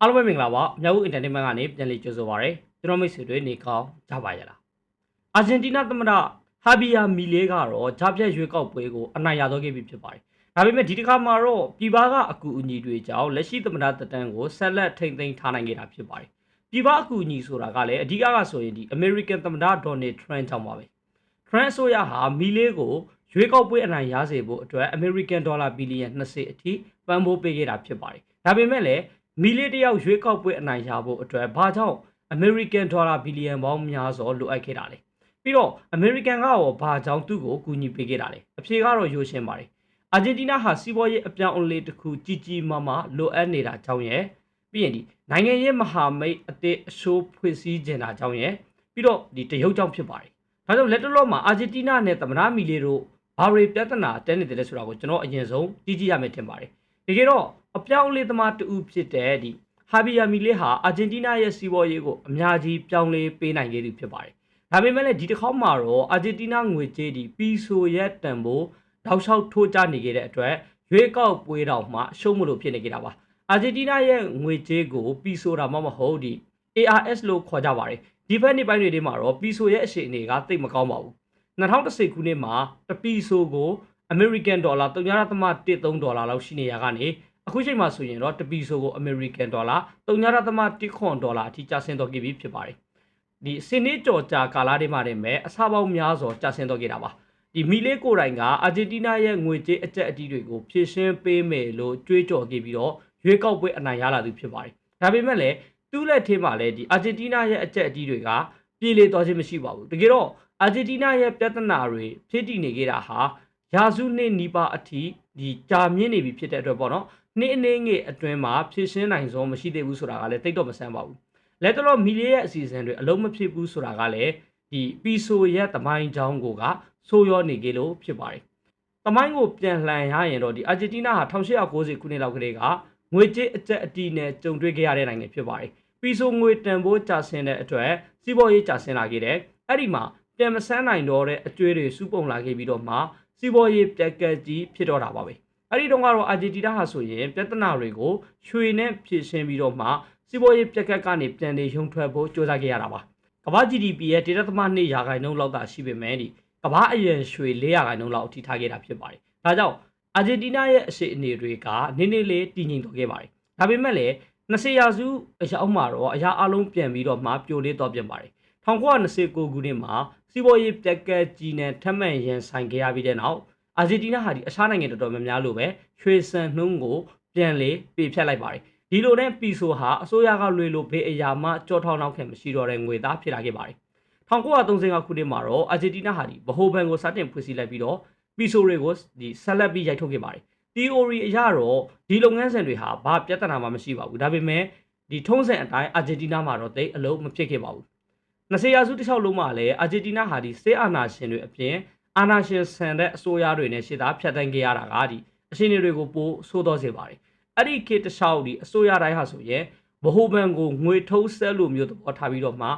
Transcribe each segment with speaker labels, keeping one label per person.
Speaker 1: အားလုံးပဲမင်္ဂလာပါမြောက်ဦး entertainment ကနေပြန်လည်ကြိုဆိုပါရစေကျွန်တော်မိတ်ဆွေတွေနေကောင်းကြပါရလားအာဂျင်တီးနားသမ္မတဟာဘီယာမီလေးကတော့ဂျာပြက်ရွေးကောက်ပွဲကိုအနိုင်ရတော့ခဲ့ပြီဖြစ်ပါတယ်ဒါပေမဲ့ဒီတစ်ခါမှာတော့ပြည်ပကအကူအညီတွေကြောင့်လက်ရှိသမ္မတတက်တန်းကိုဆက်လက်ထိမ့်သိမ်းထားနိုင်ခဲ့တာဖြစ်ပါတယ်ပြည်ပအကူအညီဆိုတာကလည်းအဓိကကဆိုရင်ဒီ American သမ္မတ Donald Trump ကြောင့်ပါပဲ Trump ဆိုရဟာမီလေးကိုရွေးကောက်ပွဲအနိုင်ရစေဖို့အတွက် American Dollar ဘီလီယံ20အထိပံ့ပိုးပေးခဲ့တာဖြစ်ပါတယ်ဒါပေမဲ့လည်း မီလီတယောက်ရွေးကောက်ပွဲအနိုင်ရဖို့အတွက်ဘာကြောင့် American Dollar ဘီလီယံပေါင်းများစွာလိုအပ်ခဲ့တာလဲပြီးတော့ American ကရောဘာကြောင့်သူ့ကိုကူညီပေးခဲ့တာလဲအဖြေကတော့ရိုးရှင်းပါတယ်အာဂျင်တီးနားဟာစီးပွားရေးအပြောင်းအလဲတစ်ခုကြီးကြီးမားမားလိုအပ်နေတာကြောင့်ရဲ့ပြီးရင်ဒီနိုင်ငံရေးမဟာမိတ်အသစ်အရှိုးဖွဲ့စည်းခြင်းတာကြောင့်ရဲ့ပြီးတော့ဒီတရုတ်ကြောင့်ဖြစ်ပါတယ်ဒါကြောင့်လက်တလောမှာအာဂျင်တီးနားနဲ့သမ္မတမီလီတို့ဘာတွေပြဿနာတက်နေတယ်လဲဆိုတာကိုကျွန်တော်အရင်ဆုံးကြည့်ကြည့်ရမယ်ထင်ပါတယ်တကယ်တော့ အပြောင်းအလဲသမားတူဖြစ်တဲ့ဒီဟာဘီယာမီလေးဟာအာဂျင်တီးနားရဲ့စီးပွားရေးကိုအများကြီးပြောင်းလဲပေးနိုင်ခဲ့သူဖြစ်ပါတယ်။ဒါပေမဲ့လည်းဒီတစ်ခေါက်မှာတော့အာဂျင်တီးနားငွေကြေးဒီပီဆိုရဲ့တန်ဖိုးတောက်လျှောက်ထိုးကျနေခဲ့တဲ့အတွက်ရွေးကောက်ပွဲတော်မှာရှုံးမလို့ဖြစ်နေကြတာပါ။အာဂျင်တီးနားရဲ့ငွေကြေးကိုပီဆိုတာမှမဟုတ်ဒီ ARS လို့ခေါ်ကြပါတယ်။ဒီဘက်နေ့ပိုင်းတွေထဲမှာတော့ပီဆိုရဲ့အခြေအနေကသိပ်မကောင်းပါဘူး။2010ခုနှစ်မှာတပီဆိုကို American Dollar 3.13ဒေါ်လာလောက်ရှိနေရကနေ အခုချိန်မှာဆိုရင်တော့တပီဆိုကို American Dollar 3.1ခွန်ဒေါ်လာအထိကျဆင်းတော့ခဲ့ပြီဖြစ်ပါတယ်။ဒီစနေကြော်ကြာကာလတွေမှာတည်းမဲ့အစားပေါင်းများစွာကျဆင်းတော့ခဲ့တာပါ။ဒီမီလေးကိုတိုင်ကအာဂျင်တီးနားရဲ့ငွေကြေးအကျက်အတီးတွေကိုဖြည့်ရှင်းပေးမယ်လို့ကြွေးကြော်ခဲ့ပြီးတော့ရွေးကောက်ပွဲအနိုင်ရလာသူဖြစ်ပါတယ်။ဒါပေမဲ့လည်းသူ့လက်ထဲမှာလည်းဒီအာဂျင်တီးနားရဲ့အကျက်အတီးတွေကပြေလည်သွားခြင်းမရှိပါဘူး။တကယ်တော့အာဂျင်တီးနားရဲ့ပြဿနာတွေဖြစ်တည်နေခဲ့တာဟာရာစုနှစ်နီးပါးအထိဒီကြာမြင့်နေပြီဖြစ်တဲ့အတွက်ပေါ့နော် နှစ်အနေငယ်အတွင်းမှာဖြစ်ရှင်းနိုင်ဆုံးမရှိသေးဘူးဆိုတာကလည်းတိတ်တော့မဆန်းပါဘူးလက်တော်မီလီရဲ့အစီအစဉ်တွေအလုံးမဖြစ်ဘူးဆိုတာကလည်းဒီပီဆိုရဲ့တမိုင်းချောင်းကိုကဆိုးရောနေကြလို့ဖြစ်ပါတယ်တမိုင်းကိုပြန်လှန်ရရင်တော့ဒီအာဂျင်တီးနားဟာ1890ခုနှစ်လောက်ကလေးကငွေကြေးအကျက်အတီးနဲ့ကြုံတွေ့ခဲ့ရတဲ့နိုင်ငံဖြစ်ပါတယ်ပီဆိုငွေတန်ဖိုးကျဆင်းတဲ့အတွက်စီးပွားရေးကျဆင်းလာခဲ့တယ်အဲ့ဒီမှာပြန်မဆန်းနိုင်တော့တဲ့အကျွေးတွေစုပုံလာခဲ့ပြီးတော့မှစီးပွားရေးပြက်ကက်ကြီးဖြစ်တော့တာပါပဲ အဲ့ဒီတော့ကတော့အာဂျင်တီးနားဟာဆိုရင်ပြဿနာတွေကိုရွှေနဲ့ဖြည့်ရှင်းပြီးတော့မှစီးပွားရေးပြက်ကက်ကနေပြန်လည်ရုံထွက်ဖို့ကြိုးစားခဲ့ရတာပါကမ္ဘာ GDP ရဲ့ဒေတာသမ2ရာခိုင်နှုန်းလောက်သာရှိပေမဲ့ဒီကမ္ဘာအရင်ရွှေ4ရာခိုင်နှုန်းလောက်အထိထားခဲ့တာဖြစ်ပါတယ်ဒါကြောင့်အာဂျင်တီးနားရဲ့အခြေအနေတွေကနည်းနည်းလေးတည်ငြိမ်တော့ခဲ့ပါတယ်ဒါပေမဲ့လည်း20ရာစုအရောက်မှာတော့အရာအလုံးပြန်ပြီးတော့မှပြိုလဲတော့ပြန်ပါတယ်1929ခုနှစ်မှာစီးပွားရေးပြက်ကက်ကြီးနဲ့ထပ်မံရန်ဆိုင်ခဲ့ရပြီးတဲ့နောက် အာဂျင်တီးနားဟာဒီအခြားနိုင်ငံတော်တော်များများလိုပဲရွှေစံနှုန်းကိုပြန်လေပြေဖြတ်လိုက်ပါတယ်ဒီလိုနဲ့ပီဆိုဟာအစိုးရကလွေလို့ဘေးအရာမှကြောထောင်းနောက်ခင်မရှိတော့တဲ့ငွေသားဖြစ်လာခဲ့ပါတယ်1935ခုနှစ်မှာတော့အာဂျင်တီးနားဟာဒီဗဟိုဘဏ်ကိုစတင်ဖွဲ့စည်းလိုက်ပြီးတော့ပီဆိုတွေကိုဒီဆက်လက်ပြီးရိုက်ထုတ်ခဲ့ပါတယ် theory အရတော့ဒီလုပ်ငန်းစဉ်တွေဟာဘာပြဿနာမှမရှိပါဘူးဒါပေမဲ့ဒီထုံးစံအတိုင်းအာဂျင်တီးနားမှာတော့တိတ်အလုံးမဖြစ်ခဲ့ပါဘူး20ရာစုတစ်လျှောက်လုံးမှာလည်းအာဂျင်တီးနားဟာဒီစစ်အာဏာရှင်တွေအပြင် အာဏာရှင်ဆန်တဲ့အစိုးရတွေနဲ့ရှေ့သားဖြတ်တန်းခဲ့ရတာကဒီအခြေအနေတွေကိုပိုဆိုးတော့စေပါတယ်အဲ့ဒီခေတ်တစ်လျှောက်ဒီအစိုးရတိုင်းဟာဆိုရင်ဗဟိုဘဏ်ကိုငွေထုတ်ဆက်လို့မျိုးသဘောထားပြီးတော့မှ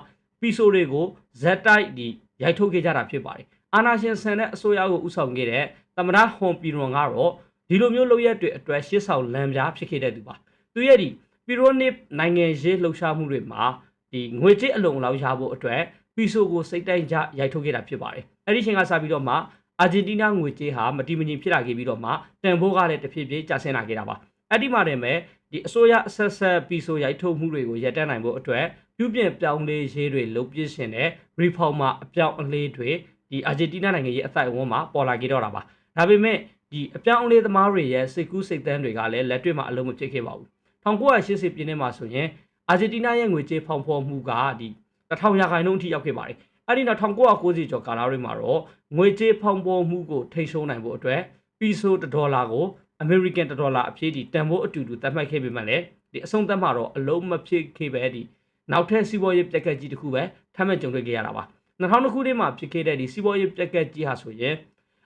Speaker 1: ပီဆိုတွေကိုဇက်တိုက်ဒီရိုက်ထုတ်ခဲ့ကြတာဖြစ်ပါတယ်အာဏာရှင်ဆန်တဲ့အစိုးရကိုဥဆောင်ခဲ့တဲ့သမ္မတဟွန်ပီရွန်ကတော့ဒီလိုမျိုးလုပ်ရက်တွေအတွက်ရှေ့ဆောင်လမ်းပြဖြစ်ခဲ့တဲ့သူပါသူရဲ့ဒီပီရိုနစ်နိုင်ငံရေးလှုပ်ရှားမှုတွေမှာဒီငွေကြေးအလုံလောက်ရဖို့အတွက် ပီဆိုကိုစိတ်တိုင်းကြရိုက်ထုတ်ခဲ့တာဖြစ်ပါတယ်အဲ့ဒီချိန်ကစပြီးတော့မှအာဂျင်တီးနားငွေကြေးဟာမတိမငြိမ်ဖြစ်လာခဲ့ပြီးတော့မှတန်ဖိုးကလည်းတစ်ဖြည်းဖြည်းကျဆင်းလာခဲ့တာပါအဲ့ဒီမှာတည်းမဲ့ဒီအစိုးရအဆက်ဆက်ပီဆိုရိုက်ထုတ်မှုတွေကိုရပ်တန့်နိုင်ဖို့အတွက်ပြုပြင်ပြောင်းလဲရေးတွေလုပ်ပြရှင်တဲ့ reformer အပြောင်းအလဲတွေဒီအာဂျင်တီးနားနိုင်ငံရဲ့အသိုက်အဝန်းမှာပေါ်လာခဲ့တော့တာပါဒါပေမဲ့ဒီအပြောင်းအလဲသမားတွေရဲ့စိတ်ကူးစိတ်သန်းတွေကလည်းလက်တွေ့မှာအလုံးမဖြစ်ခဲ့ပါဘူး1980ပြည့်နှစ်မှာဆိုရင်အာဂျင်တီးနားရဲ့ငွေကြေးဖောင်ဖော်မှုကဒီ 1000ရာခိုင်နှုန်းအထိရောက်ခဲ့ပါတယ်အဲ့ဒီနောက်1990ကျော်ကာလတွေမှာတော့ငွေကြေးဖောင်ပေါ်မှုကိုထိန်းချုပ်နိုင်ဖို့အတွက်ပီဆိုဒေါ်လာကို American ဒေါ်လာအဖြစ်ဒီတန်ဖိုးအတူတူသတ်မှတ်ခဲ့ပေမဲ့လည်းဒီအဆုံးသတ်မှာတော့အလုံးမဖြစ်ခဲ့ပဲဒီနောက်ထပ်စီးပွားရေးပြက်ကက်ကြီးတစ်ခုပဲထပ်မံကြုံတွေ့ခဲ့ရတာပါ2000ခုနှစ်မှာဖြစ်ခဲ့တဲ့ဒီစီးပွားရေးပြက်ကက်ကြီးဟာဆိုရင်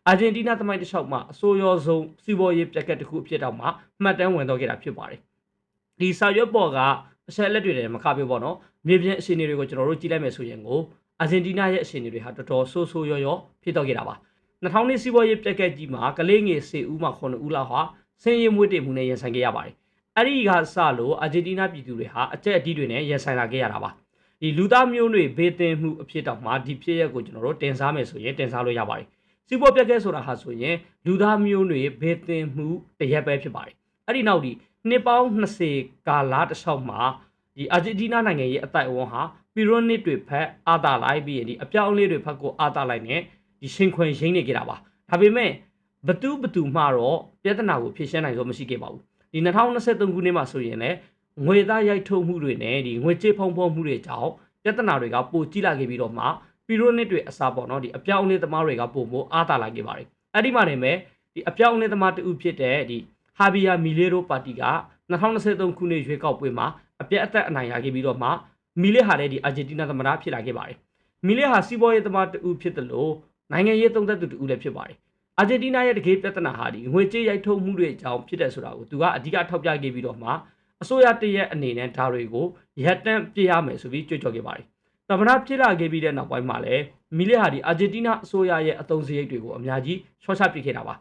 Speaker 1: အာဂျင်တီးနားသမိုင်းတစ်လျှောက်မှာအဆိုးရောဆုံးစီးပွားရေးပြက်ကက်တစ်ခုအဖြစ်တော့မှမှတ်တမ်းဝင်တော့ခဲ့တာဖြစ်ပါတယ်ဒီစာရွက်ပေါ်က အချက်လက်တွေတည်းမကပြပေါ့နော်မြေပြင်အခြေအနေတွေကိုကျွန်တော်တို့ကြည့်လိုက်မယ်ဆိုရင်ကိုအာဂျင်တီးနားရဲ့အခြေအနေတွေဟာတော်တော်ဆိုးဆိုးရောရောဖြစ်တော့ခဲ့တာပါ2000နှစ်စီးပွားရေးပြက်ကက်ကြီးမှာကလေးငယ်10ဦးမှ9ဦးလောက်ဟာဆင်းရဲမွေးတေမှုနဲ့ရင်ဆိုင်ခဲ့ရပါတယ်အဲ့ဒီကစလို့အာဂျင်တီးနားပြည်သူတွေဟာအကြက်အတီးတွေနဲ့ရင်ဆိုင်လာခဲ့ရတာပါဒီလူသားမျိုးနွေဘေးသင်မှုအဖြစ်တောင်မှဒီဖြစ်ရက်ကိုကျွန်တော်တို့တင်စားမယ်ဆိုရင်တင်စားလို့ရပါတယ်စီးပွားပြက်ခဲဆိုတာဟာဆိုရင်လူသားမျိုးနွေဘေးသင်မှုတရက်ပဲဖြစ်ပါတယ်အဲ့ဒီနောက်ဒီ နှစ်ပေါင်း20ကာလတစ်လျှောက်မှာဒီအာဂျင်တီးနားနိုင်ငံရဲ့အတိုက်အဝန်းဟာပီရနစ်တွေဖက်အာတာလိုက်ပြီးရင်ဒီအပြောင်းအလဲတွေဖက်ကိုအာတာလိုက်နဲ့ဒီရှင်ခွင်ရင်းနေကြတာပါဒါပေမဲ့ဘသူဘသူမှတော့ပြဿနာကိုဖြေရှင်းနိုင်ဆုံးမရှိခဲ့ပါဘူးဒီ2023ခုနှစ်မှာဆိုရင်လည်းငွေသားရိုက်ထုတ်မှုတွေနဲ့ဒီငွေကြေးဖုံဖုံမှုတွေကြောင့်ပြဿနာတွေကပိုကြီးလာခဲ့ပြီးတော့မှပီရနစ်တွေအစားပေါ့နော်ဒီအပြောင်းအလဲသမားတွေကပို့မို့အာတာလာခဲ့ပါတယ်အဲ့ဒီမှာနေမဲ့ဒီအပြောင်းအလဲသမားတူဖြစ်တဲ့ဒီ ဟာဘီယာမီလေရိုပါတီက2023ခုနှစ်ရွေးကောက်ပွဲမှာအပြတ်အသက်အနိုင်ရခဲ့ပြီးတော့မှမီလေဟာလည်းဒီအာဂျင်တီးနားသမ္မတဖြစ်လာခဲ့ပါတယ်မီလေဟာစီးပွားရေးသမားတူဖြစ်တယ်လို့နိုင်ငံရေးသုံးသက်သူတူလည်းဖြစ်ပါတယ်အာဂျင်တီးနားရဲ့တကယ်ပြဿနာဟာဒီငွေကြေးရိုက်ထုတ်မှုတွေအကြောင်းဖြစ်တယ်ဆိုတာကိုသူကအဓိကထောက်ပြခဲ့ပြီးတော့မှအစိုးရတရက်အနေနဲ့ဒါတွေကိုရပ်တန့်ပြရမယ်ဆိုပြီးကြွကြော်ခဲ့ပါတယ်သမ္မတဖြစ်လာခဲ့ပြီးတဲ့နောက်ပိုင်းမှာလည်းမီလေဟာဒီအာဂျင်တီးနားအစိုးရရဲ့အသုံးစရိတ်တွေကိုအများကြီးချောချပစ်ခဲ့တာပါ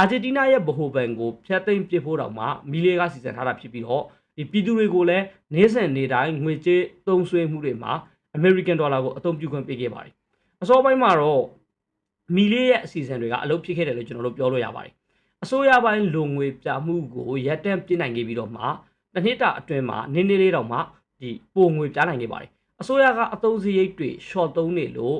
Speaker 1: အာဂျင်တီးနားရဲ့ဗဟိုဘဏ်ကိုဖျက်သိမ်းပစ်ဖို့တောင်မှမီလေကစီစဉ်ထားတာဖြစ်ပြီးတော့ဒီပြည်သူတွေကိုလည်းနေစဉ်နေတိုင်းငွေကြေးသုံးစွဲမှုတွေမှာအမေရိကန်ဒေါ်လာကိုအသုံးပြုခွင့်ပေးခဲ့ပါတယ်အစောပိုင်းမှာတော့မီလေးရဲ့အစီအစဉ်တွေကအလုပ်ဖြစ်ခဲ့တယ်လို့ကျွန်တော်တို့ပြောလို့ရပါတယ်အစိုးရပိုင်းလုံငွေပြမှုကိုရပ်တန့်ပြနိုင်ခဲ့ပြီးတော့မှတစ်နှစ်တာအတွင်းမှာနင်းနေလေးတောင်မှဒီပိုငွေပြနိုင်ခဲ့ပါတယ်အစိုးရကအသုံးစရိတ်တွေ short သုံးနေလို့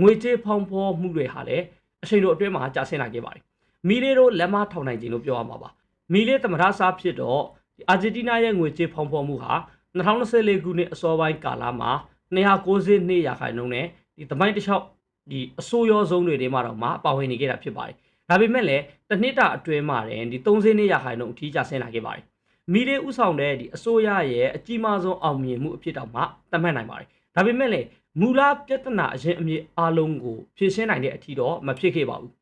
Speaker 1: ငွေကြေးဖောင်းဖော်မှုတွေဟာလည်းအချိန်တို့အတွင်းမှာကြာဆင်းလာခဲ့ပါတယ် မီလေးတို့လက်မထောင်နိုင်ခြင်းလို့ပြောရမှာပါမီလေးသမရစားဖြစ်တော့ဒီအာဂျင်တီးနားရဲ့ငွေကြေးဖောင်းဖော်မှုဟာ2024ခုနှစ်အစောပိုင်းကာလမှာ292ရာခိုင်နှုန်းနဲ့ဒီသမိုင်းတစ်လျှောက်ဒီအဆိုးရောဆုံးတွေထဲမှာတော့မှပါဝင်နေခဲ့တာဖြစ်ပါတယ်။ဒါပေမဲ့လည်းတစ်နှစ်တာအတွင်းမှာတင်ဒီ30ရာခိုင်နှုန်းအထိကျဆင်းလာခဲ့ပါတယ်။မီလေးဥဆောင်တဲ့ဒီအစိုးရရဲ့အကြီးမားဆုံးအောင်မြင်မှုအဖြစ်တောင်မှသတ်မှတ်နိုင်ပါတယ်။ဒါပေမဲ့လည်းမူလပြဿနာအရင်အမြစ်အလုံးကိုဖြေရှင်းနိုင်တဲ့အထိတော့မဖြစ်ခဲ့ပါဘူး။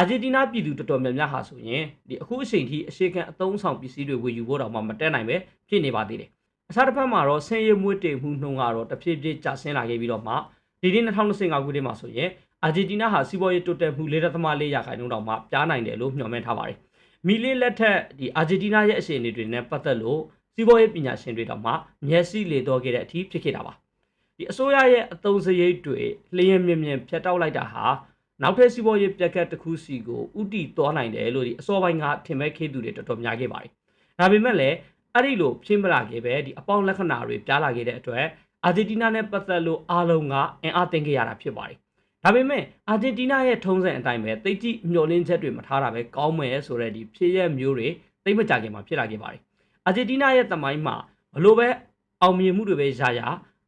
Speaker 1: အာဂျင်တီးနားပြည်သူတော်တော်များများဟာဆိုရင်ဒီအခုအချိန်ထိအရှိကန်အသုံးဆောင်ပစ္စည်းတွေဝယ်ယူဖို့တောင်မှမတက်နိုင်ပဲဖြစ်နေပါသေးတယ်။အခြားတစ်ဖက်မှာတော့ဆင်းရဲမွေးတေမှုနှုန်းကတော့တဖြည်းဖြည်းကျဆင်းလာခဲ့ပြီးတော့မှဒီနေ့2025ခုနှစ်မှာဆိုရင်အာဂျင်တီးနားဟာစီးပွားရေးတိုးတက်မှု4.4ရာခိုင်နှုန်းတောင်မှပြားနိုင်တယ်လို့မျှော်မှန်းထားပါတယ်။မီလီလက်ထက်ဒီအာဂျင်တီးနားရဲ့အခြေအနေတွေနဲ့ပတ်သက်လို့စီးပွားရေးပညာရှင်တွေတောင်မှမျက်စိလေတော့ခဲ့တဲ့အထိဖြစ်ခဲ့တာပါ။ဒီအစိုးရရဲ့အသုံးစရိတ်တွေလျင်မြင်မြင်ဖြတ်တောက်လိုက်တာဟာ နောက်ထပ်စီးပွားရေးပြက်ကတ်တစ်ခုစီကိုဥတီသွားနိုင်တယ်လို့ဒီအစောပိုင်းကထင်မဲ့ခေသူတွေတော်တော်များခဲ့ပါတယ်။ဒါပေမဲ့လည်းအဲ့ဒီလိုဖြစ်မလာခဲ့ပဲဒီအပေါင်းလက္ခဏာတွေပြားလာခဲ့တဲ့အတွက်အာဂျင်တီးနားနဲ့ပတ်သက်လို့အားလုံးကအင်အားတင်ခဲ့ရတာဖြစ်ပါတယ်။ဒါပေမဲ့အာဂျင်တီးနားရဲ့ထုံးစံအတိုင်းပဲတိတ်တိမျောလင်းချက်တွေမထားတာပဲကောင်းမယ်ဆိုတဲ့ဒီဖြစ်ရက်မျိုးတွေတိတ်မကြခင်မှာဖြစ်လာခဲ့ပါတယ်။အာဂျင်တီးနားရဲ့တမိုင်းမှာဘလို့ပဲအောင်မြင်မှုတွေပဲရရ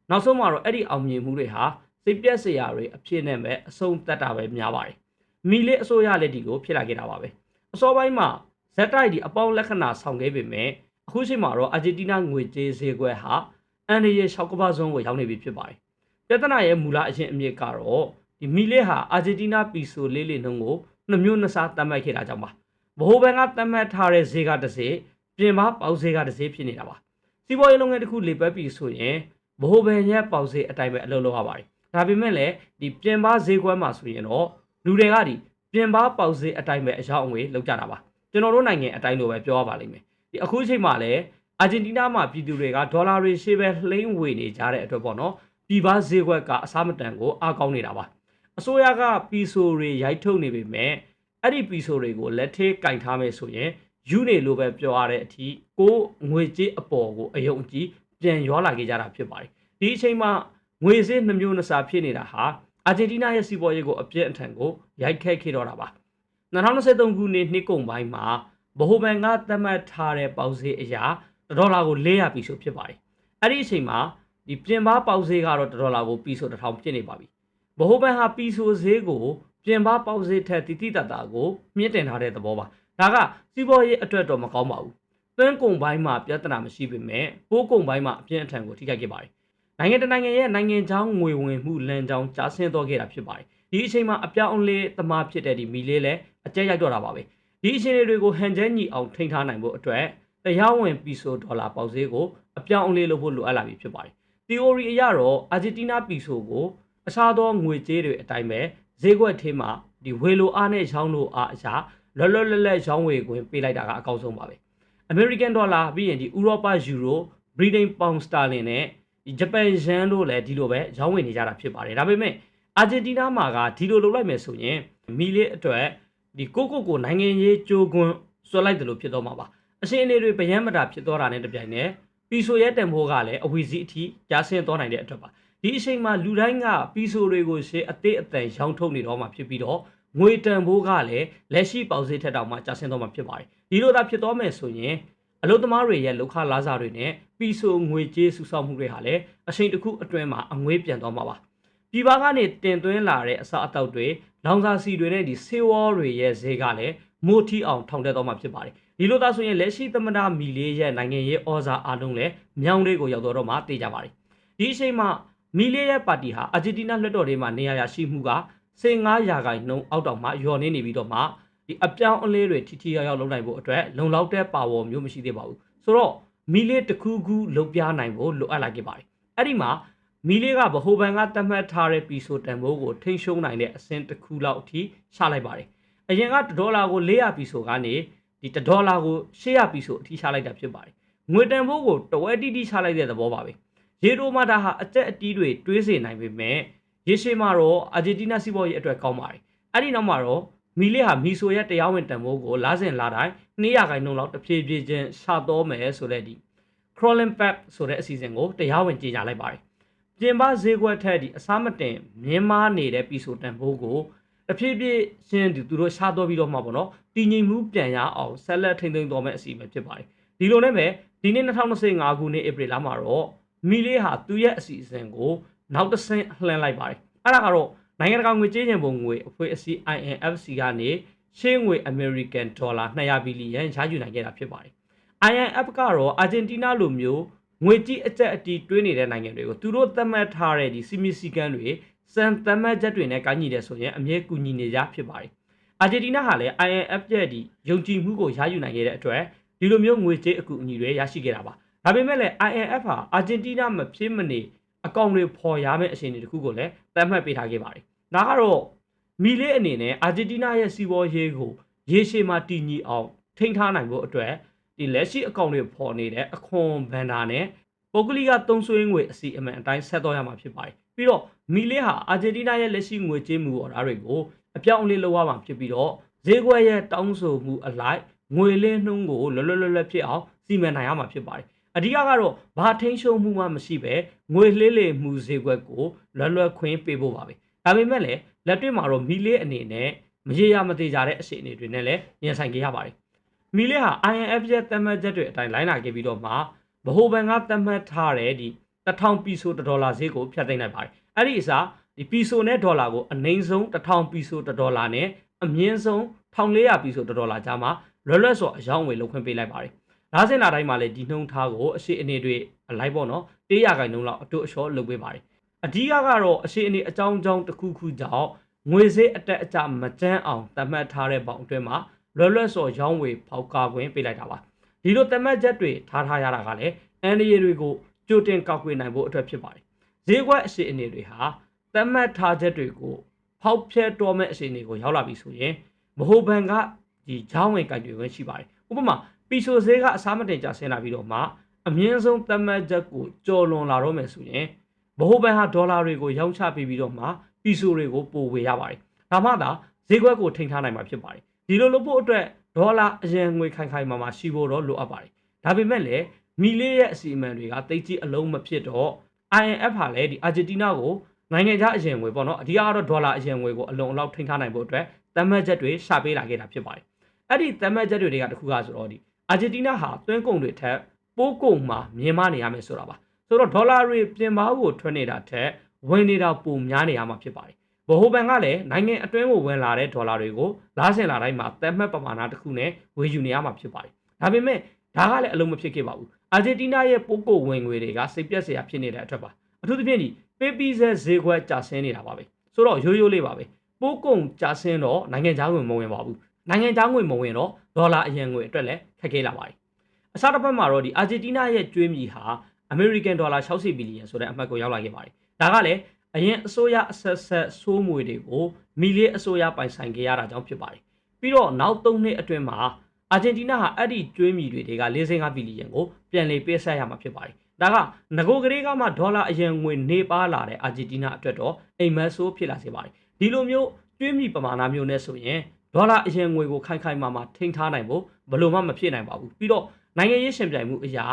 Speaker 1: နောက်ဆုံးမှာတော့အဲ့ဒီအောင်မြင်မှုတွေဟာ စိတ်ပြက်စရာတွေအဖြစ်နဲ့ပဲအဆုံးသတ်တာပဲများပါတယ်။မီလေးအစိုးရလက်ဒီကိုဖြစ်လာခဲ့တာပါပဲ။အစောပိုင်းမှာဇက်တိုက်ဒီအပေါင်းလက္ခဏာဆောင်ခဲ့ပေမဲ့အခုချိန်မှာတော့အာဂျင်တီးနားငွေကြေးဈေးကွက်ဟာအန်ဒီရဲ့ရှောက်ကပဆုံးကိုရောက်နေပြီဖြစ်ပါတယ်။ပြဿနာရဲ့မူလအချင်းအမြစ်ကတော့ဒီမီလေးဟာအာဂျင်တီးနားပီဆိုလေးလေးနှုန်းကိုနှမျိုးနှစားတတ်မှတ်ခဲ့တာကြောင့်ပါ။ဗဟိုဘဏ်ကတတ်မှတ်ထားတဲ့ဈေးကတစ်စေပြင်ပပေါက်ဈေးကတစ်စေဖြစ်နေတာပါ။စီးပွားရေးလုပ်ငန်းတစ်ခုလေပတ်ပြီဆိုရင်ဗဟိုဘဏ်ရဲ့ပေါက်ဈေးအတိုင်းပဲအလုပ်လုပ်ရပါတယ်။ ဒါပေမဲ့လည်းဒီပြင်ပဈေးကွက်မှာဆိုရင်တော့လူတွေကဒီပြင်ပပေါက်ဈေးအတိုင်းပဲအရောက်အငွေလောက်ကြတာပါ။ကျွန်တော်တို့နိုင်ငံအတိုင်းလိုပဲပြောရပါလိမ့်မယ်။ဒီအခုချိန်မှာလည်းအာဂျင်တီးနားမှာပြည်သူတွေကဒေါ်လာတွေရှေ့ပဲလှိမ့်ဝေနေကြတဲ့အတွက်ပေါ့နော်ပြည်ပဈေးကွက်ကအစားမတန်ကိုအားကောင်းနေတာပါအစိုးရကပီဆိုတွေရိုက်ထုတ်နေပေမဲ့အဲ့ဒီပီဆိုတွေကိုလက်ထဲကင်ထားမယ်ဆိုရင်ယူနေလို့ပဲပြောရတဲ့အထိကိုငွေကြေးအပေါ်ကိုအယုံကြည်ပြန်ရောလာခဲ့ကြတာဖြစ်ပါတယ်ဒီအချိန်မှာ ငွေဈေးနှမျိုးနှစားဖြစ်နေတာဟာအာဂျင်တီးနားရဲ့စီးပွားရေးကိုအပြည့်အထန်ကိုရိုက်ခတ်ခဲ့တော့တာပါ2023ခုနှစ်နှစ်ကုန်ပိုင်းမှာဗဟိုဘဏ်ကသတ်မှတ်ထားတဲ့ပေါက်ဈေးအရာဒေါ်လာကို400ပီဆိုဖြစ်ပါတယ်အဲ့ဒီအချိန်မှာဒီပြင်ပပေါက်ဈေးကတော့ဒေါ်လာကိုပီဆို1000ဖြစ်နေပါပြီဗဟိုဘဏ်ဟာပီဆိုဈေးကိုပြင်ပပေါက်ဈေးထက်တိတိတတ်တာကိုမြင့်တင်ထားတဲ့သဘောပါဒါကစီးပွားရေးအတွက်တော့မကောင်းပါဘူးသွင်းကုန်ပိုင်းမှာပြဿနာမရှိပေမဲ့ပိုးကုန်ပိုင်းမှာအပြင်းအထန်ကိုထိခိုက်ခဲ့ပါတယ် နိုင်ငံတနိုင်ငံရဲ့နိုင်ငံခြားငွေဝင်မှုလမ်းကြောင်းကြားဆင်းသွားခဲ့တာဖြစ်ပါတယ်ဒီအချိန်မှာအပြောင်းအလဲသမားဖြစ်တဲ့ဒီမီလေးလည်းအကျက်ရိုက်တော့တာပါပဲဒီအခြေအနေတွေကိုဟန်ကျဲညီအောင်ထိန်းထားနိုင်ဖို့အတွက်တရားဝင်ပီဆိုဒေါ်လာပေါက်ဈေးကိုအပြောင်းအလဲလုပ်ဖို့လိုအပ်လာပြီဖြစ်ပါတယ်။ theory အရတော့အာဂျင်တီးနားပီဆိုကိုအခြားသောငွေကြေးတွေအတိုင်းပဲဈေးကွက်ထဲမှာဒီဝေလိုအားနဲ့ရောင်းလိုအားအရာလောလောလတ်လတ်ရောင်းဝယ်ခွင့်ပေးလိုက်တာကအကောင်းဆုံးပါပဲ။အ American Dollar ပြီးရင်ဒီဥရောပ Euro Britain Pound Sterling နဲ့ဒီ ဂျပန်ယန်တို့လည်းဒီလိုပဲရောင်းဝယ်နေကြတာဖြစ်ပါတယ်ဒါပေမဲ့အာဂျင်တီးနားမှာကဒီလိုလုပ်လိုက်မယ်ဆိုရင်မီလေးအတွက်ဒီကိုကိုကိုနိုင်ငံရေးကြိုးကွန်းဆွဲလိုက်တယ်လို့ဖြစ်တော့မှာပါအရှင်အနေတွေဗယံမတာဖြစ်သွားတာနဲ့တပြိုင်နက်ပီဆိုရဲ့တန်ဖိုးကလည်းအဝီစီအထိကြားဆင်းသွားနိုင်တဲ့အတွက်ပါဒီအချိန်မှာလူတိုင်းကပီဆိုတွေကိုရှေ့အသေးအတန်ရောင်းထုတ်နေတော့မှဖြစ်ပြီးတော့ငွေတန်ဖိုးကလည်းလက်ရှိပေါက်ဈေးထက်တောင်မှကြားဆင်းသွားမှဖြစ်ပါတယ်ဒီလိုသာဖြစ်သွားမယ်ဆိုရင် အလုသမားတွေရဲ့လောက်ခလာစားတွေနဲ့ပီဆိုငွေကြေးစုဆောင်းမှုတွေဟာလည်းအချိန်တစ်ခုအတွင်းမှာအငွေးပြန်သွားမှာပါပြည်ပကနေတင်သွင်းလာတဲ့အစားအသောက်တွေလောင်စာစီတွေနဲ့ဒီဆေးဝါးတွေရဲ့ဈေးကလည်းမိုးထီအောင်ထောင်တက်သွားမှာဖြစ်ပါတယ်ဒီလိုသာဆိုရင်လက်ရှိသမ္မတမီလေးရဲ့နိုင်ငံရေးဩဇာအားလုံးလည်းမြောင်းလေးကိုရောက်တော့မှသိကြပါတယ်ဒီအချိန်မှာမီလေးရဲ့ပါတီဟာအာဂျင်တီးနားလွှတ်တော်တွေမှာနေရာရရှိမှုက15ရာခိုင်နှုန်းအောက်တောင်မှညော်နေနေပြီးတော့မှ ဒီအပြောင်းအလဲတွေထိထိရောက်ရောက်လုပ်နိုင်ဖို့အတွက်လုံလောက်တဲ့ပါဝါမျိုးမရှိသေးပါဘူးဆိုတော့မီလေးတစ်ခုခုလုပ်ပြနိုင်ဖို့လိုအပ်လာခဲ့ပါတယ်အဲ့ဒီမှာမီလေးကဗဟိုဘဏ်ကသတ်မှတ်ထားတဲ့ပီဆိုတန်ဖိုးကိုထိန်းရှုံးနိုင်တဲ့အဆင့်တစ်ခုလောက်အထိချလိုက်ပါတယ်အရင်ကဒေါ်လာကို400ပီဆိုကနေဒီဒေါ်လာကို800ပီဆိုအထိချလိုက်တာဖြစ်ပါတယ်ငွေတန်ဖိုးကိုတဝက်တိတိချလိုက်တဲ့သဘောပါပဲရေတိုမာတာဟာအကျက်အတီးတွေတွေးစေနိုင်ပေမဲ့ရေရှည်မှာတော့အာဂျင်တီးနားစီးပွားရေးအတွက်ကောင်းပါတယ်အဲ့ဒီနောက်မှာတော့ မီလေးဟာမီဆိုရဲ့တရားဝင်တန်ဖိုးကိုလားစင်လာတိုင်း200ခိုင်နှုန်းလောက်တဖြည်းဖြည်းချင်းရှာတော့မယ်ဆိုတဲ့ဒီ crawling back ဆိုတဲ့အစီအစဉ်ကိုတရားဝင်ကြေညာလိုက်ပါတယ်။ပြင်ပဈေးကွက်ထက်ဒီအစားမတင်မြင်းမားနေတဲ့ပီဆိုတန်ဖိုးကိုတဖြည်းဖြည်းချင်းဒီသူတို့ရှာတော့ပြီးတော့မှပေါ့နော်တည်ငြိမ်မှုပြန်ရအောင်ဆက်လက်ထိန်းသိမ်းတော်မယ့်အစီအစဉ်ဖြစ်ပါတယ်။ဒီလိုနဲ့ပဲဒီနေ့2025ခုနှစ်ဧပြီလမှာတော့မီလေးဟာသူ့ရဲ့အစီအစဉ်ကိုနောက်တစ်ဆင့်လှမ်းလိုက်ပါတယ်။အဲ့ဒါကတော့ နိုင်ငံတကာငွေကြေးချင်ပုံငွေအဖွဲ့အစည်း INFC ကနေရှင်းငွေ American Dollar 200ဘီလီယံရယူနိုင်ခဲ့တာဖြစ်ပါတယ်။ INF ကတော့အာဂျင်တီးနားလိုမျိုးငွေကြီးအကျက်အတီးတွင်းနေတဲ့နိုင်ငံတွေကိုသူတို့သတ်မှတ်ထားတဲ့ဒီစီမီစီကန်တွေစံသတ်မှတ်ချက်တွေနဲ့ကိုင်းညီတယ်ဆိုရင်အမြဲကူညီနေကြဖြစ်ပါတယ်။အာဂျင်တီးနားဟာလည်း INF ရဲ့ဒီယုံကြည်မှုကိုရယူနိုင်ခဲ့တဲ့အတွက်ဒီလိုမျိုးငွေကြေးအကူအညီတွေရရှိခဲ့တာပါ။ဒါပေမဲ့လည်း INF ဟာအာဂျင်တီးနားမဖြစ်မနေ အကောင့်တွေပေါ်ရမယ့်အခြေအနေတခုကိုလည်းသတ်မှတ်ပေးထားခဲ့ပါတယ်။ဒါကတော့မီလေးအနေနဲ့အာဂျင်တီးနားရဲ့စီးပွားရေးကိုရေရှည်မှာတည်ငြိမ်အောင်ထိန်းထားနိုင်ဖို့အတွက်ဒီလက်ရှိအကောင့်တွေပေါ်နေတဲ့အခွန်ဘန်ဒါနဲ့ပုဂ္ဂလိကသုံးစွဲငွေအစီအမံအတိုင်းဆက်သွားရမှာဖြစ်ပါတယ်။ပြီးတော့မီလေးဟာအာဂျင်တီးနားရဲ့လက်ရှိငွေကြေးမူဝါဒတွေကိုအပြောင်းအလဲလုပ်ရမှာဖြစ်ပြီးတော့ဈေးကွက်ရဲ့တောင်းဆိုမှုအလိုက်ငွေလင်းနှုန်းကိုလွတ်လွတ်လပ်လပ်ဖြစ်အောင်စီမံနိုင်ရမှာဖြစ်ပါတယ်။ အဓိကကတော့ဘာထိန်းချုပ်မှုမှမရှိပဲငွေလှေးလေမှုဈေးကွက်ကိုလွယ်လွယ်ခွင့်ပေးဖို့ပါပဲ။ဒါပေမဲ့လည်းလက်တွေ့မှာတော့မီလေးအနေနဲ့မရေရမသေးကြတဲ့အခြေအနေတွေနဲ့လည်းရင်ဆိုင်ခဲ့ရပါတယ်။မီလေးဟာ INF ရဲ့သတ်မှတ်ချက်တွေအတိုင်းလိုင်းလာခဲ့ပြီးတော့မှဗဟိုဘဏ်ကသတ်မှတ်ထားတဲ့ဒီ1000ပီဆိုဒေါ်လာဈေးကိုဖျက်သိမ်းလိုက်ပါတယ်။အဲ့ဒီအစားဒီပီဆိုနဲ့ဒေါ်လာကိုအနည်းဆုံး1000ပီဆိုဒေါ်လာနဲ့အမြင့်ဆုံး1400ပီဆိုဒေါ်လာကြားမှာလွယ်လွယ်စွာအယောင်းဝယ်လုပ်ခွင့်ပေးလိုက်ပါတယ်။ လာစင်လာတိုင်းမှာလည်းဒီနှုံထားကိုအရှိအနေတွေအလိုက်ပေါ့နော်100ခိုင်နှုန်းလောက်အတူအလျှော့လုပ်ပေးပါတယ်။အဓိကကတော့အရှိအနေအကြောင်းကြောင်းတစ်ခုခုကြောင့်ငွေဈေးအတက်အကျမကျန်းအောင်သတ်မှတ်ထားတဲ့ပေါင်အတွင်းမှာလွယ်လွယ်စွာရောင်းဝယ်ဖောက်ကားခွင့်ပေးလိုက်တာပါ။ဒီလိုသတ်မှတ်ချက်တွေထားထားရတာကလည်းအန်ဒီရီတွေကိုကြိုတင်ကောက်ွယ်နိုင်ဖို့အတွက်ဖြစ်ပါတယ်။ဈေးကွက်အရှိအနေတွေဟာသတ်မှတ်ထားချက်တွေကိုဖောက်ဖျက်တော်မဲ့အရှိအနေကိုရောက်လာပြီဆိုရင်မဟိုဘန်ကဒီဂျောင်းဝင်ကြိုက်တွေဝင်ရှိပါတယ်။ဥပမာ ပီဆိုဈေးကအစားမတင်ကြဆင်းလာပြီးတော့မှအမြင့်ဆုံးသတ်မှတ်ချက်ကိုကျော်လွန်လာတော့မယ်ဆိုရင်ဘဟိုဘန်ဟာဒေါ်လာတွေကိုရောင်းချပေးပြီးတော့မှပီဆိုတွေကိုပိုဝေရပါတယ်။ဒါမှသာဈေးကွက်ကိုထိန်းထားနိုင်မှာဖြစ်ပါတယ်။ဒီလိုလုပ်ဖို့အတွက်ဒေါ်လာအရင်ငွေခိုင်ခိုင်မာမာရှိဖို့တော့လိုအပ်ပါတယ်။ဒါပေမဲ့လည်းမီလေးရဲ့အစီအမံတွေကတိတ်ကြီးအလုံးမဖြစ်တော့ INF ဟာလည်းဒီအာဂျင်တီးနားကိုနိုင်ငံခြားအရင်ငွေပေါ့နော်အဓိကတော့ဒေါ်လာအရင်ငွေကိုအလုံးအလောက်ထိန်းထားနိုင်ဖို့အတွက်သတ်မှတ်ချက်တွေရှာပေးလာခဲ့တာဖြစ်ပါတယ်။အဲ့ဒီသတ်မှတ်ချက်တွေကတခုကဆိုတော့ဒီ အာဂျင်တီးနားဟာသွင်းကုန်တွေထက်ပိုးကုန်မှာမြင်မနေရမယ်ဆိုတာပါ။ဆိုတော့ဒေါ်လာတွေပြင်ပကိုထွက်နေတာထက်ဝင်နေတာပိုများနေရမှာဖြစ်ပါတယ်။ဗဟိုဘဏ်ကလည်းနိုင်ငံအတွင်းကိုဝင်လာတဲ့ဒေါ်လာတွေကိုလားဆင်လာတိုင်းမှာသတ်မှတ်ပမာဏတစ်ခုနဲ့ဝယ်ယူနေရမှာဖြစ်ပါတယ်။ဒါပေမဲ့ဒါကလည်းအလုံးမဖြစ်ခဲ့ပါဘူး။အာဂျင်တီးနားရဲ့ပိုးကုန်ဝင်ငွေတွေကစိတ်ပြက်စရာဖြစ်နေတဲ့အတွက်ပါ။အထူးသဖြင့်ဒီပေးပြီးဆက်ဈေးကွက်ကျဆင်းနေတာပါပဲ။ဆိုတော့ရိုးရိုးလေးပါပဲ။ပိုးကုန်ကျဆင်းတော့နိုင်ငံခြားဝင်မဝင်ပါဘူး။ နိုင်ငံခြားငွေမဝင်တော့ဒေါ်လာအရင်ငွေအတွက်လည်းခက်ခဲလာပါတယ်။အစားတစ်ဖက်မှာတော့ဒီအာဂျင်တီးနားရဲ့ကျွေးမြီဟာအမေရိကန်ဒေါ်လာ60ဘီလီယံဆိုတဲ့အမှတ်ကိုရောက်လာခဲ့ပါတယ်။ဒါကလည်းအရင်အစိုးရအဆက်ဆက်ဆိုးမွေတွေကိုမီလီအစိုးရပိုင်ဆိုင်ခဲ့ရတာကြောင့်ဖြစ်ပါတယ်။ပြီးတော့နောက်၃နှစ်အတွင်းမှာအာဂျင်တီးနားဟာအဲ့ဒီကျွေးမြီတွေတွေက45ဘီလီယံကိုပြန်လည်ပေးဆက်ရမှာဖြစ်ပါတယ်ဒါကငကိုကလေးကမှဒေါ်လာအရင်ငွေနေပါလာတဲ့အာဂျင်တီးနားအတွက်တော့အိမ်မက်ဆိုးဖြစ်လာစေပါတယ်ဒီလိုမျိုးကျွေးမြီပမာဏမျိုးနဲ့ဆိုရင် ဒေါ်လာအရင်ငွေကိုခိုင်ခိုင်မာမာထိန်းထားနိုင်ဖို့ဘယ်လိုမှမဖြစ်နိုင်ပါဘူးပြီးတော့နိုင်ငံရေးရှင်ပြိုင်မှုအရာ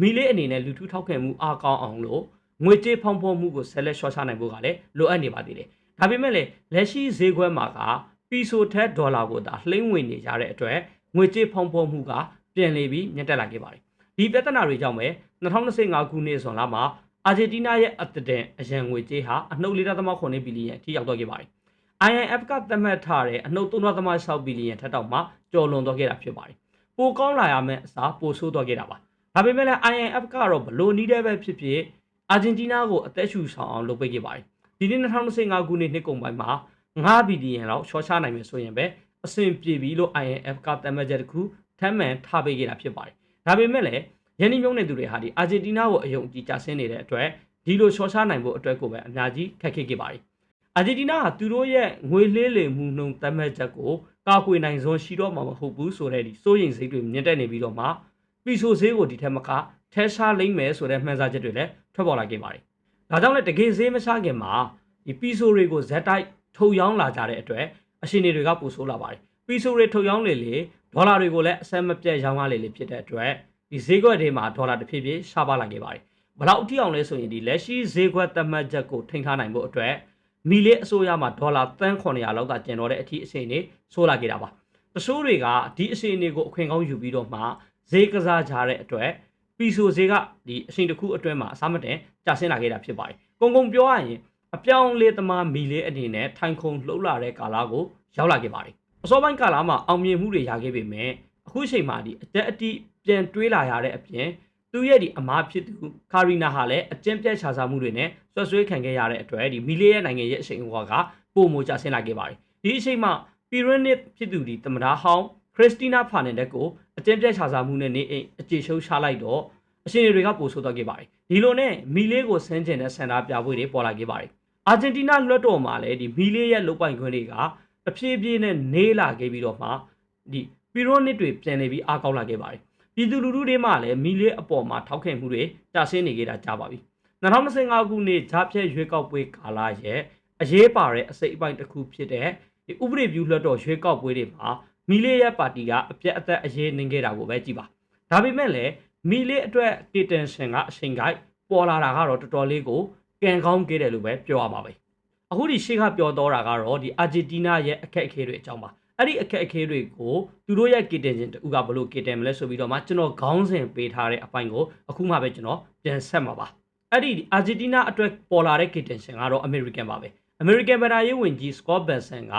Speaker 1: မီလေးအနေနဲ့လူထုထောက်ခံမှုအားကောင်းအောင်လို့ငွေကြေးဖောင်းဖောမှုကိုဆက်လက်လျှော့ချနိုင်ဖို့ကလည်းလိုအပ်နေပါသေးတယ်ဒါပေမဲ့လည်းလက်ရှိဈေးကွက်မှာကပီဆိုထက်ဒေါ်လာကိုသာလှိမ့်ဝင်နေကြတဲ့အတွက်ငွေကြေးဖောင်းဖောမှုကပြန်လေပြီးမြင့်တက်လာခဲ့ပါတယ်ဒီပြဿနာတွေကြောင့်ပဲ2025ခုနှစ်ဇွန်လမှာအာဂျင်တီးနားရဲ့အသတင်အရန်ငွေကြေးဟာအနှုတ်4.9ဘီလီယံအထိရောက်တော့ခဲ့ပါတယ် IMF ကသတ်မှတ်ထားတဲ့အနှုတ်3.6ဘီလီယံထက်တောင်မှကျော်လွန်တော့ခဲ့တာဖြစ်ပါတယ်။ပိုကောင်းလာရမယ့်အစားပိုဆိုးတော့ခဲ့တာပါ။ဒါပေမဲ့လည်း IMF ကတော့ဘလို့နီးတဲ့ပဲဖြစ်ဖြစ်အာဂျင်တီးနားကိုအသက်ရှူဆောင်အောင်လုပ်ပေးခဲ့ပါတယ်။ဒီနှစ်2025ခုနှစ်နှစ်ကုန်ပိုင်းမှာ9ဘီလီယံလောက်ရှော့ချနိုင်မယ်ဆိုရင်ပဲအဆင်ပြေပြီလို့ IMF ကသတ်မှတ်ချက်တစ်ခုထပ်မံထားပေးခဲ့တာဖြစ်ပါတယ်။ဒါပေမဲ့လည်းယင်းဒီမြုံတဲ့သူတွေဟာဒီအာဂျင်တီးနားကိုအယုံအကြည်ကျဆင်းနေတဲ့အတွက်ဒီလိုရှော့ချနိုင်ဖို့အတွက်ကိုပဲအများကြီးခက်ခဲခဲ့ပါတယ်။ အာဂျင်တီးနားဟာသူတို့ရဲ့ငွေလှေးလေမှုနှုန်းသတ်မှတ်ချက်ကိုကာကွယ်နိုင်စွမ်းရှိတော့မှာမဟုတ်ဘူးဆိုတဲ့ဒီစိုးရိမ်စိတ်တွေမြင့်တက်နေပြီးတော့မှပီဆိုဈေးကိုဒီထက်မကထဲရှားလိမ့်မယ်ဆိုတဲ့မှန်းဆချက်တွေလည်းထွက်ပေါ်လာခဲ့ပါတယ်။ဒါကြောင့်လည်းတကယ်ဈေးမချခင်မှာဒီပီဆိုတွေကိုဇက်တိုက်ထုတ်ရောင်းလာကြတဲ့အတွက်အရှင်တွေကပိုဆိုးလာပါတယ်။ပီဆိုတွေထုတ်ရောင်းလေလေဒေါ်လာတွေကိုလည်းအဆက်မပြတ်ရောင်းရလေလေဖြစ်တဲ့အတွက်ဒီဈေးကွက်တွေမှာဒေါ်လာတစ်ဖြည်းဖြည်းရှားပါလာခဲ့ပါတယ်။ဘလောက်အထိအောင်လဲဆိုရင်ဒီလက်ရှိဈေးကွက်သတ်မှတ်ချက်ကိုထိန်းထားနိုင်ဖို့အတွက် မီလေးအစိုးရမှာဒေါ်လာတန်း900လောက်သာကျန်တော့တဲ့အထိအချိန်နေဆိုးလာခဲ့တာပါတဆိုးတွေကဒီအချိန်တွေကိုအခွင့်ကောင်းယူပြီးတော့မှဈေးကစားကြတဲ့အတွက်ပီဆိုဈေးကဒီအချိန်တစ်ခုအတွင်းမှာအစားမတင်ကျဆင်းလာခဲ့တာဖြစ်ပါတယ်ကုံကုံပြောရရင်အပြောင်းလဲသမားမီလေးအနေနဲ့ထိုင်ခုံလှုပ်လာတဲ့ကာလကိုရောက်လာခဲ့ပါတယ်အစောပိုင်းကာလမှာအောင်မြင်မှုတွေရခဲ့ပေမဲ့အခုချိန်မှာဒီအတက်အတိပြန်တွေးလာရတဲ့အပြင် သူရဲ့ဒီအမားဖြစ်သူကာရီနာဟာလည်းအကျင့်ပြတ်ခြားစားမှုတွေနဲ့ဆွဆွေးခံခဲ့ရတဲ့အတွက်ဒီမီလီရဲ့နိုင်ငံရဲ့အချိန်အဝါကပုံမကျဆင်းလာခဲ့ပါတယ်ဒီအချိန်မှာပီရနစ်ဖြစ်သူဒီတမဒါဟောင်းခရစ်စတီနာဖာနန်ဒက်ကိုအကျင့်ပြတ်ခြားစားမှုနဲ့နေအိမ်အခြေရှုံးချလိုက်တော့အရှင်တွေကပိုဆိုးတော့ခဲ့ပါတယ်ဒီလိုနဲ့မီလေးကိုဆန်းကျင်တဲ့ဆန္ဒပြပွဲတွေပေါ်လာခဲ့ပါတယ်အာဂျင်တီးနားလွှတ်တော်မှာလည်းဒီမီလေးရဲ့လုတ်ပိုင်ခွင့်တွေကတဖြည်းဖြည်းနဲ့နေလာခဲ့ပြီးတော့မှဒီပီရိုနစ်တွေပြန်နေပြီးအားကောင်းလာခဲ့ပါတယ် ပြည်သူလူထုတွေမှလည်းမီလေးအပေါ်မှာထောက်ခံမှုတွေတာဆင်းနေခဲ့တာကြားပါပြီ2025ခုနှစ်ဂျားဖြဲရွေးကောက်ပွဲကာလရဲ့အရေးပါတဲ့အစိတ်အပိုင်းတစ်ခုဖြစ်တဲ့ဒီဥပဒေပြုလွှတ်တော်ရွေးကောက်ပွဲတွေမှာမီလေးရဲ့ပါတီကအပြက်အသက်အရေးနှင်ခဲ့တာကိုပဲကြည့်ပါဒါပေမဲ့လည်းမီလေးအတွက်ကေတန်ရှင်ကအချိန်ကိုက်ပေါ်လာတာကတော့တော်တော်လေးကိုကံကောင်းခဲ့တယ်လို့ပဲပြောရမှာပဲအခုဒီရှေ့ကပြောတော့တာကတော့ဒီအာဂျင်တီးနားရဲ့အခက်အခဲတွေအကြောင်းပါ အဲ့ဒီအခက်အခဲတွေကိုသူတို့ရဲ့ကေတင်ချင်းတူကဘလို့ကေတင်မလဲဆိုပြီးတော့မှကျွန်တော်ခေါင်းစဉ်ပေးထားတဲ့အပိုင်းကိုအခုမှပဲကျွန်တော်ပြန်ဆက်မှာပါအဲ့ဒီအာဂျင်တီးနားအတွက်ပေါ်လာတဲ့ကေတင်ရှင်ကတော့အမေရိကန်ပါပဲအမေရိကန်ဗဏ္ဍာရေးဝန်ကြီးစကော့ဘန်ဆန်က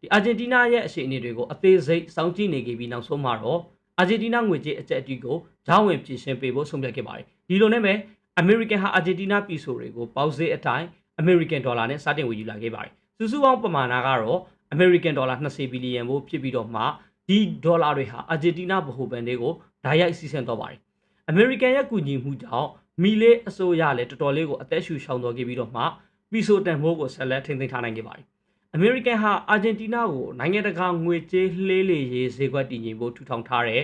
Speaker 1: ဒီအာဂျင်တီးနားရဲ့အခြေအနေတွေကိုအသေးစိတ်စောင့်ကြည့်နေခဲ့ပြီးနောက်ဆုံးမှာတော့အာဂျင်တီးနားငွေကြေးအကျက်အတီးကိုဂျောင်းဝင်ပြင်ဆင်ပေးဖို့ဆုံးဖြတ်ခဲ့ပါတယ်ဒီလိုနဲ့ပဲအမေရိကန်ဟာအာဂျင်တီးနားပီဆိုတွေကိုပေါက်ဈေးအတိုင်းအမေရိကန်ဒေါ်လာနဲ့စတင်ဝယ်ယူလာခဲ့ပါတယ်စုစုပေါင်းပမာဏကတော့ အမေရိကန်ဒေါ်လာ20ဘီလီယံဖို့ဖြစ်ပြီးတော့မှဒီဒေါ်လာတွေဟာအာဂျင်တီးနားဗဟိုဘဏ်တွေကိုဓာတ်ရိုက်စီးဆင်းသွားပါတယ်အမေရိကန်ရဲ့ကူညီမှုကြောင့်မီလေးအစိုးရလည်းတော်တော်လေးကိုအသက်ရှူရှောင်တော်ခဲ့ပြီးတော့မှပီဆိုတန်ဖိုးကိုဆက်လက်ထိန်းသိမ်းထားနိုင်ခဲ့ပါတယ်အမေရိကန်ဟာအာဂျင်တီးနားကိုနိုင်ငံတကာငွေကြေးလှေးလေရေးဈေးကွက်တည်ငြိမ်ဖို့ထူထောင်ထားတဲ့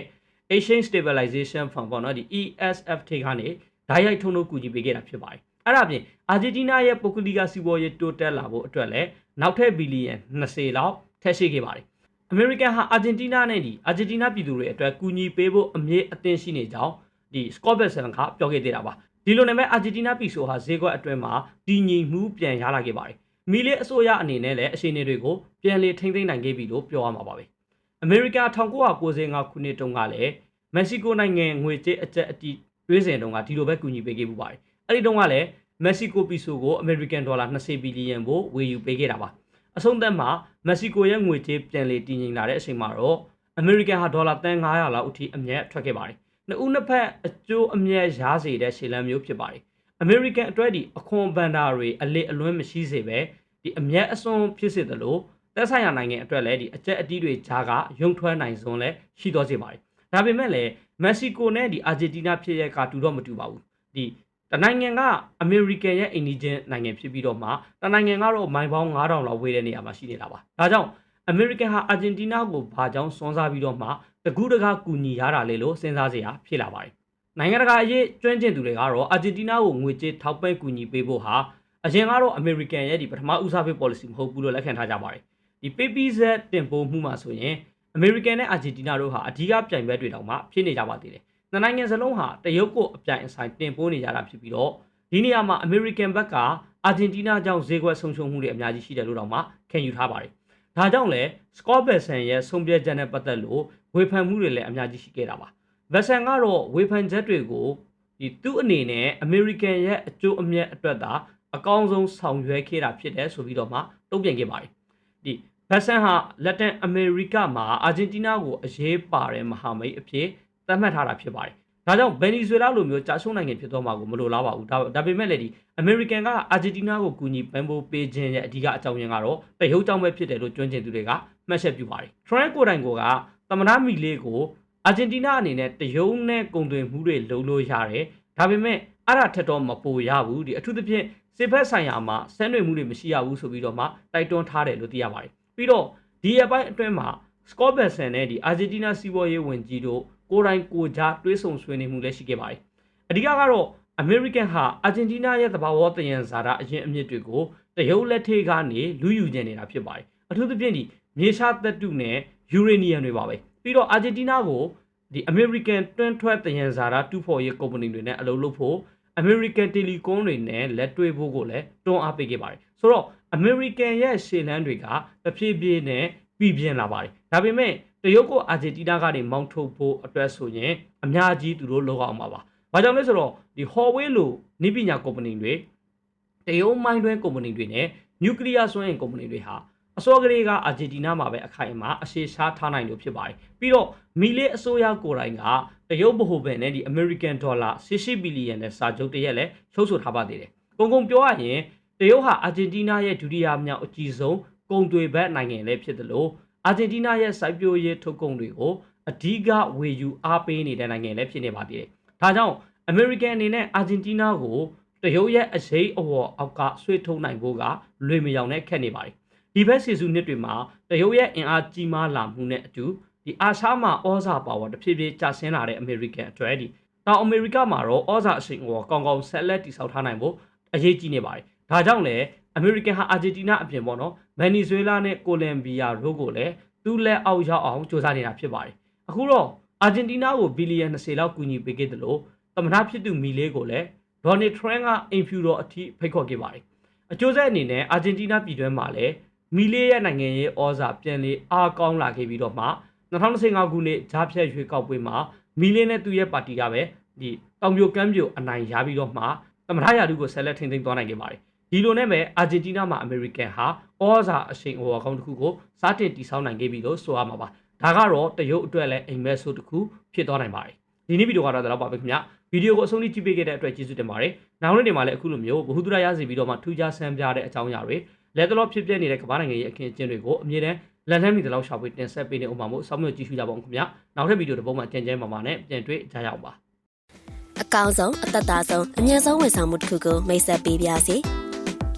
Speaker 1: Exchange Stabilization Fund ပေါ့နော်ဒီ ESF ထိကနေဓာတ်ရိုက်ထုံးလို့ကူညီပေးခဲ့တာဖြစ်ပါတယ်အဲ့ဒါပြင်အာဂျင်တီးနားရဲ့ပုဂ္ဂလိကစီးပွားရေးတိုးတက်လာဖို့အတွက်လည်း နောက်ထပ်ဘီလီယံ20လောက်ထည့်ရှိခဲ့ပါတယ်။အမေရိကန်ဟာအာဂျင်တီးနားနဲ့ဒီအာဂျင်တီးနားပြည်သူတွေအတွက်ကူညီပေးဖို့အမြဲအသင့်ရှိနေကြောင်းဒီစကော့ဘက်ဆန်ကပြောခဲ့သေးတာပါ။ဒီလိုနဲ့ပဲအာဂျင်တီးနားပြည်ဆိုဟာဈေးကွက်အတွင်းမှာတည်ငြိမ်မှုပြန်ရလာခဲ့ပါတယ်။မီလီအစိုးရအနေနဲ့လည်းအခြေအနေတွေကိုပြန်လည်ထိန်းသိမ်းနိုင်ခဲ့ပြီလို့ပြောရမှာပါပဲ။အမေရိကန်1995ခုနှစ်တုန်းကလည်းမက္ကဆီကိုနိုင်ငံငွေကြေးအကျက်အတီးတွေးစင်တုန်းကဒီလိုပဲကူညီပေးခဲ့မှုပါတယ်။အဲ့ဒီတုန်းကလည်း မက္ကဆီကိုပီဆိုကိုအမေရိကန်ဒေါ်လာ20ဘီလီယံကိုဝယ်ယူပေးခဲ့တာပါအဆုံးသတ်မှာမက္ကဆီကိုရဲ့ငွေကြေးပြန်လည်တည်ငြိမ်လာတဲ့အချိန်မှာတော့အမေရိကန်ဟာဒေါ်လာတန်900လောက်အထိအမြတ်ထွက်ခဲ့ပါတယ်နှစ်ဦးနှစ်ဖက်အကျိုးအမြတ်ရစေတဲ့ရှေ့လမ်းမျိုးဖြစ်ပါတယ်အမေရိကန်အတွက်ဒီအခွန်ဘန်ဒါတွေအလစ်အလွင်းမရှိစေပဲဒီအမြတ်အစွန်းဖြစ်စေသလိုသက်ဆိုင်ရာနိုင်ငံအတွက်လည်းဒီအကျက်အတီးတွေကြားကရုံထွက်နိုင်စွန်းလည်းရှိတော့စေပါတယ်ဒါပေမဲ့လည်းမက္ကဆီကိုနဲ့ဒီအာဂျင်တီးနားဖြစ်ရကတူတော့မတူပါဘူးဒီ တနိုင်ငံကအမေရိကန်ရဲ့အိန္ဒိချင်းနိုင်ငံဖြစ်ပြီးတော့မှတနိုင်ငံကတော့မိုင်ပေါင်း9000လောက်ဝေးတဲ့နေရာမှာရှိနေတာပါဒါကြောင့်အမေရိကန်ဟာအာဂျင်တီးနားကိုဘာကြောင့်စွန့်စားပြီးတော့မှတကူးတကားကူညီရတာလေလို့စဉ်းစားစရာဖြစ်လာပါတယ်။နိုင်ငံတကာအရေးကျွမ်းကျင်သူတွေကတော့အာဂျင်တီးနားကိုငွေကြေးထောက်ပံ့ကူညီပေးဖို့ဟာအရင်ကတော့အမေရိကန်ရဲ့ဒီပထမဦးစားပေး policy မဟုတ်ဘူးလို့လက်ခံထားကြပါတယ်။ဒီ PPZ တင်ပို့မှုမှာဆိုရင်အမေရိကန်နဲ့အာဂျင်တီးနားတို့ဟာအဓိကပြိုင်ဘက်တွေတောင်မှဖြစ်နေကြပါသေးတယ်။ နှစ်နိုင်ငံစလုံးဟာတရုတ်ကိုအပြိုင်အဆိုင်တင်ပို့နေကြတာဖြစ်ပြီးတော့ဒီနေရာမှာအမေရိကန်ဘက်ကအာဂျင်တီးနားကြောင့်ဈေးကွက်ဆုံးရှုံးမှုတွေအများကြီးရှိတယ်လို့တောင်မှခံယူထားပါတယ်။ဒါကြောင့်လည်းစကော့ဘက်ဆန်ရဲ့ဆုံးဖြတ်ချက်နဲ့ပတ်သက်လို့ဝေဖန်မှုတွေလည်းအများကြီးရှိခဲ့တာပါ။ဘက်ဆန်ကတော့ဝေဖန်ချက်တွေကိုဒီသူ့အနေနဲ့အမေရိကန်ရဲ့အကျိုးအမြတ်အတွက်သာအကောင်းဆုံးဆောင်ရွက်ခဲ့တာဖြစ်တယ်ဆိုပြီးတော့မှတုံ့ပြန်ခဲ့ပါတယ်။ဒီဘက်ဆန်ဟာလက်တင်အမေရိကမှာအာဂျင်တီးနားကိုအရေးပါတဲ့မဟာမိတ်အဖြစ် သတ်မှတ်ထားတာဖြစ်ပါတယ်။ဒါကြောင့်ဗင်နီဇွဲလားလိုမျိုးကြာရှုံးနိုင်ငံဖြစ်သွားမှာကိုမလိုလားပါဘူးဒါဒါပေမဲ့လည်းဒီအမေရိကန်ကအာဂျင်တီးနားကိုကူညီပံ့ပိုးပေးခြင်းရဲ့အဓိကအကြောင်းရင်းကတော့တရုတ်ကြောင့်ပဲဖြစ်တယ်လို့ကျွမ်းကျင်သူတွေကမှတ်ချက်ပြုပါတယ်ထရန့်ကိုတိုင်ကိုကသမနာမီလေးကိုအာဂျင်တီးနားအနေနဲ့တရုတ်နဲ့ကုန်သွယ်မှုတွေလုပ်လို့ရတယ်ဒါပေမဲ့အဲ့ဒါထက်တော့မပိုရဘူးဒီအထူးသဖြင့်စစ်ဖက်ဆိုင်ရာမှာဆန်းတွေမှုတွေမရှိရဘူးဆိုပြီးတော့မှတိုက်တွန်းထားတယ်လို့သိရပါတယ်ပြီးတော့ဒီအပိုင်းအတွင်းမှာစကော့ဘက်ဆန်နဲ့ဒီအာဂျင်တီးနားစီးပွားရေးဝန်ကြီးတို့ ကိုယ်တိုင်ကိုကြားတွေးဆုံဆွေးနွေးမှုလည်းရှိခဲ့ပါတယ်။အဓိကကတော့အမေရိကန်ဟာအာဂျင်တီးနားရဲ့သဘာဝတယံဇာတာအရင်အမြစ်တွေကိုတရုတ်လက်ထေကနေလူယူကျင်နေတာဖြစ်ပါတယ်။အထူးသဖြင့်ဒီမြေရှားသက်တုနဲ့ယူရေနီယံတွေပါပဲ။ပြီးတော့အာဂျင်တီးနားကိုဒီအမေရိကန်တွန်းထွက်တယံဇာတာတူဖို့ရေးကုမ္ပဏီတွေနဲ့အလုပ်လုပ်ဖို့အမေရိကန်တယ်လီကွန်တွေနဲ့လက်တွေ့ဖို့ကိုလည်းတွန်းအားပေးခဲ့ပါတယ်။ဆိုတော့အမေရိကန်ရဲ့ရှေ့လန်းတွေကတဖြည်းဖြည်းနဲ့ပြည်ပြင်းလာပါတယ်။ဒါပေမဲ့ တရုတ်ကိုအာဂျင်တီးနားကနေမောင်းထုတ်ဖို့အတွက်ဆိုရင်အများကြီးသူတို့လောက်အောင်ပါပါ။ဘာကြောင့်လဲဆိုတော့ဒီ Huawei လိုနိပညာကုမ္ပဏီတွေတရုတ်မိုင်းတွင်းကုမ္ပဏီတွေနဲ့နျူကလ িয়ার စွမ်းအင်ကုမ္ပဏီတွေဟာအစောကလေးကအာဂျင်တီးနားမှာပဲအခိုင်အမာအရှိရှားထားနိုင်လို့ဖြစ်ပါတယ်။ပြီးတော့မီလေးအစိုးရကိုယ်တိုင်ကတရုတ်ဗဟိုဘဏ်နဲ့ဒီ American Dollar 60ဘီလီယံနဲ့စာချုပ်တရက်လည်းချုပ်ဆိုထားပါသေးတယ်။ကုန်ကုန်ပြောရရင်တရုတ်ဟာအာဂျင်တီးနားရဲ့ဒုတိယမြောက်အကြီးဆုံးကုန်သွယ်ဘက်နိုင်ငံလည်းဖြစ်တယ်လို့ အာဂျင်တီးနားရဲ့စိုက်ပျိုးရေးထုတ်ကုန်တွေကိုအဓိကဝေယူအားပေးနေတဲ့နိုင်ငံလည်းဖြစ်နေပါသေးတယ်။ဒါကြောင့်အမေရိကန်အနေနဲ့အာဂျင်တီးနားကိုတရုတ်ရဲ့အရေးအဝေါ်အောက်ကဆွေးထုတ်နိုင်ဖို့ကလွေမယောင်နဲ့ခက်နေပါတယ်။ဒီဘက်စီစုနှစ်တွေမှာတရုတ်ရဲ့အင်အားကြီးမားလာမှုနဲ့အတူဒီအာရှမှာဩဇာပါဝါတဖြည်းဖြည်းကျဆင်းလာတဲ့အမေရိကန်အတွက်ဒီတောင်အမေရိကမှာတော့ဩဇာအရှိန်အဝေါ်ကောင်းကောင်းဆက်လက်တည်ဆောက်ထားနိုင်ဖို့အရေးကြီးနေပါတယ်။ဒါကြောင့်လည်း အမေရိကန်ဟာအာဂျင်တီးနားအပြင်ပေါ့နော်ဗင်နီဇွဲလားနဲ့ကိုလံဘီယာတို့ကိုလည်းသူ့လက်အောက်ရောက်အောင်စ조사နေတာဖြစ်ပါတယ်။အခုတော့အာဂျင်တီးနားကိုဘီလီယံ20လောက်ကူညီပေးခဲ့တယ်လို့သမ္မတဖြစ်သူမီလေးကိုလည်းဒေါ်နယ်ထရန့်ကအင်ဖြူတော်အထိဖိတ်ခေါ်ခဲ့ပါတယ်။အကျိုးဆက်အနေနဲ့အာဂျင်တီးနားပြည်တွင်းမှာလည်းမီလေးရဲ့နိုင်ငံရေးဩဇာပြန်လေအားကောင်းလာခဲ့ပြီးတော့မှ2015ခုနှစ်ဂျားဖြတ်ရွေးကောက်ပွဲမှာမီလေးနဲ့သူ့ရဲ့ပါတီကပဲဒီတောင်ပြိုကမ်းပြိုအနိုင်ရပြီးတော့မှသမ္မတရာထူးကိုဆက်လက်ထိန်းသိမ်းသွားနိုင်ခဲ့ပါတယ်။ ဒီလိုနဲ့ပဲအာဂျင်တီးနားမှာအမေရိကန်ဟာဩဇာအရှိန်အဝါကောင်းတစ်ခုကိုစတင်တည်ဆောက်နိုင်ခဲ့ပြီလို့ဆိုရမှာပါဒါကတော့တရုတ်အတွက်လည်းအိမ်မက်ဆိုးတစ်ခုဖြစ်သွားနိုင်ပါတယ်ဒီနေ့ဗီဒီယိုကတော့ဒါတော့ပါပဲခင်ဗျဗီဒီယိုကိုအဆုံးထိကြည့်ပေးခဲ့တဲ့အတွက်ကျေးဇူးတင်ပါတယ်နောက်နေ့တွေမှာလည်းအခုလိုမျိုးဘ ഹു ဒရရစီပြီးတော့မှထူးခြားဆန်းပြတဲ့အကြောင်းအရာတွေလက်တလောဖြစ်ပြနေတဲ့ကမ္ဘာနိုင်ငံရဲ့အခင်းအကျင်းတွေကိုအမြဲတမ်းလက်လန်းမီတလောက်ရှာဖွေတင်ဆက်ပေးနေဥပမာမို့စောင့်မျှော်ကြည့်ရှုကြပါဦးခင်ဗျနောက်ထပ်ဗီဒီယိုတစ်ပုဒ်မှာကြံကြဲမှာမှာနဲ့ပြန်တွေ့ကြရအောင်ပါ
Speaker 2: အကောင်းဆုံးအသက်သာဆုံးအမြတ်ဆုံးဝန်ဆောင်မှုတစ်ခုကိုမိတ်ဆက်ပေးပါစီ